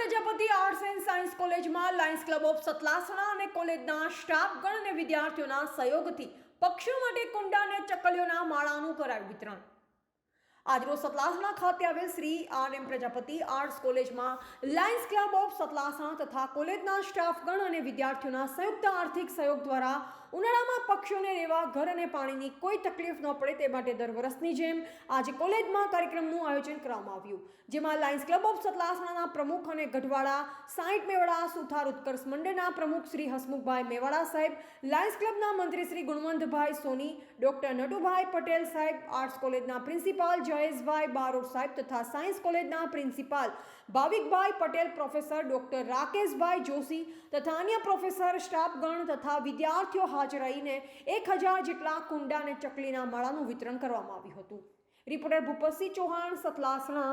Prajapati arts and science કોલેજમાં Lions club of Satlasana અને કોલેજના સ્ટાફગણ અને વિદ્યાર્થીઓના સહયોગથી પક્ષીઓ માટે કુંડા અને ચકલીઓના માળાનું કરાયું વિતરણ. આજરોજ સતલાસણા ખાતે આવેલ Shri R M Prajapati arts કોલેજમાં લાયન્સ ક્લબ ઓફ સતલાસણા તથા કોલેજના સ્ટાફગણ અને વિદ્યાર્થીઓના સંયુક્ત આર્થિક સહયોગ દ્વારા ઉનાળામાં પક્ષીઓને રહેવા, ઘર અને પાણીની કોઈ તકલીફ ન પડે તે માટે દર વર્ષની જેમ આજે કોલેજમાં કાર્યક્રમનું આયોજન કરવામાં આવ્યું, જેમાં લાયન્સ ક્લબ ઓફ સતલાસણાના પ્રમુખ અને ગઢવાડા સાઈઠ મેવાડા, સુથાર ઉત્કર્ષ મંડળના પ્રમુખ શ્રી હસમુખભાઈ મેવાડા સાહેબ, લાયન્સ ક્લબના મંત્રી શ્રી ગુણવંતભાઈ સોની, ડોક્ટર નટુભાઈ પટેલ સાહેબ, આર્ટ્સ કોલેજના પ્રિન્સિપાલ જયેશભાઈ બારોટ સાહેબ તથા સાયન્સ કોલેજના principal Bhavikbhai Patel, professor doctor Rakeshbhai Joshi તથા અન્ય પ્રોફેસર, સ્ટાફગણ તથા વિદ્યાર્થીઓ હાજર રહીને એક હજાર જેટલા કુંડા અને ચકલીના માળાનું વિતરણ કરવામાં આવ્યું હતું. રિપોર્ટર ભૂપતસિંહ ચૌહાણ, સતલાસણા